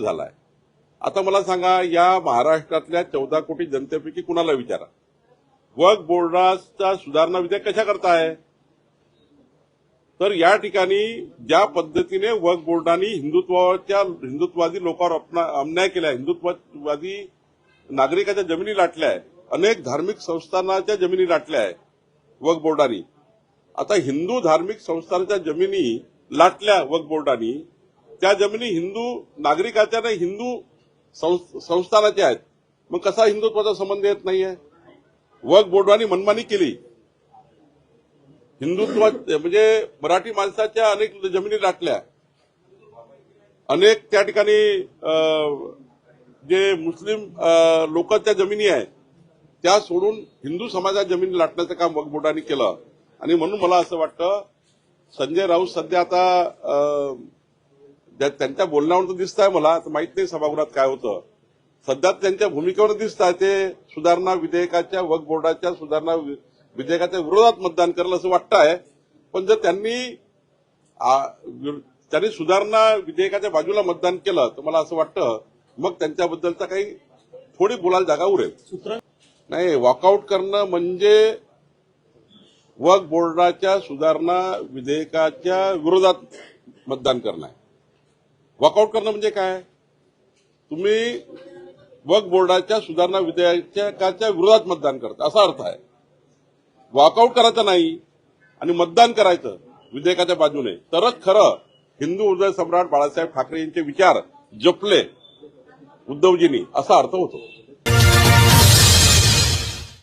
झालाय. आता मला सांगा या महाराष्ट्रातल्या चौदा कोटी जनतेपैकी कुणाला विचारा? वर्क बोर्डाचा सुधारणा विधेयक कशा करताय? तर या ठिकाणी ज्या पद्धतीने वक्फ बोर्डाने हिंदुत्वाच्या हिंदुत्ववादी लोकांवर अन्याय केला हिंदुत्ववादी नागरिकाच्या जमिनी लाटल्या आहे अनेक धार्मिक संस्थानाच्या जमिनी लाटल्या आहे वक बोर्डानी. आता हिंदू धार्मिक संस्थानाच्या जमिनी लाटल्या वक्फ बोर्डानी त्या जमिनी हिंदू नागरिकाच्या नाही हिंदू संस्थानाच्या आहेत. मग कसा हिंदुत्वाचा संबंध येत नाहीये? वक्फ बोर्डाने मनमानी केली. हिंदुत्व म्हणजे मराठी माणसाच्या अनेक जमिनी लाटल्या. अनेक त्या ठिकाणी अं, जे मुस्लिम लोक लोकांच्या जमिनी आहेत त्या सोडून हिंदू समाजाच्या जमिनी लाटण्याचं काम वक्फ बोर्डाने केलं. आणि म्हणून मला असं वाटतं संजय राऊत सध्या आता अं, त्यांच्या बोलण्यावर दिसत आहे मला तर माहीत नाही सभागृहात काय होतं. सध्या त्यांच्या भूमिकेवर दिसत आहे ते सुधारणा विधेयकाच्या वक बोर्डाच्या सुधारणा विधेयकाच्या विरोधात मतदान करेल असं वाटतं आहे पण जर त्यांनी त्यांनी सुधारणा विधेयकाच्या बाजूला मतदान केलं तर मला असं वाटतं मग त्यांच्याबद्दलचा काही थोडी बोलायला जागा उरेल. नाही वॉकआउट करणं म्हणजे वक बोर्डाच्या सुधारणा विधेयकाच्या विरोधात मतदान करणं आहे. वॉकआउट करणं म्हणजे काय? तुम्ही वक्फ बोर्डाच्या सुधारणा विधेयकाच्या विरोधात मतदान करता असा अर्थ आहे. वॉकआउट करायचं नाही आणि मतदान करायचं विधेयकाच्या बाजूने. तरच खरं हिंदू उदय सम्राट बाळासाहेब ठाकरे यांचे विचार जपले उद्धवजींनी असा अर्थ होतो.